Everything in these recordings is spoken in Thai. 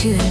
should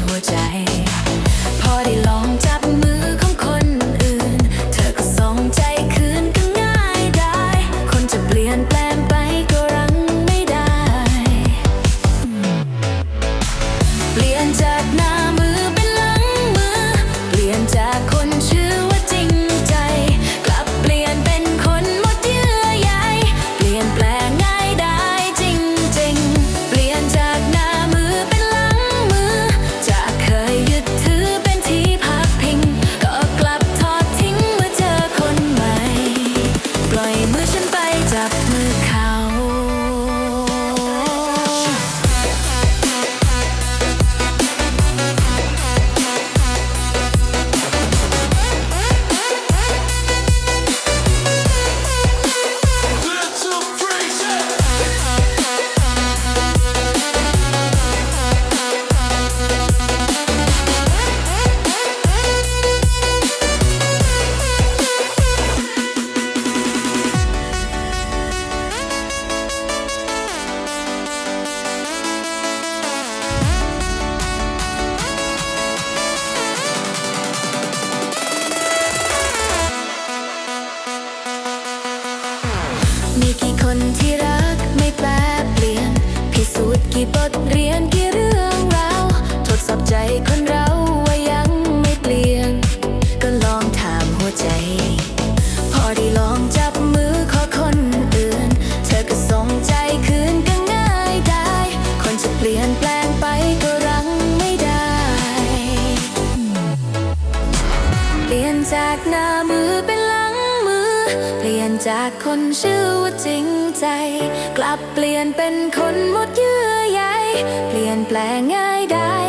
มีกี่คนที่รักไม่แปรเปลี่ยน พิสูจน์กี่บทเรียนกี่เรื่องราว ทดสอบใจคนเราว่ายังไม่เปลี่ยน ก็ลองถามหัวใจ พอได้ลองจับมือขอคนอื่น เธอก็ส่งใจคืนก็ง่ายได้ คนจะเปลี่ยนแปลงไปก็รังไม่ได้ เปลี่ยนจากหน้ามือเป็น เปลี่ยนจากคนชื่อว่าจริงใจ กลับเปลี่ยนเป็นคนหมดเยื่อใยเปลี่ยนแปลงง่ายได้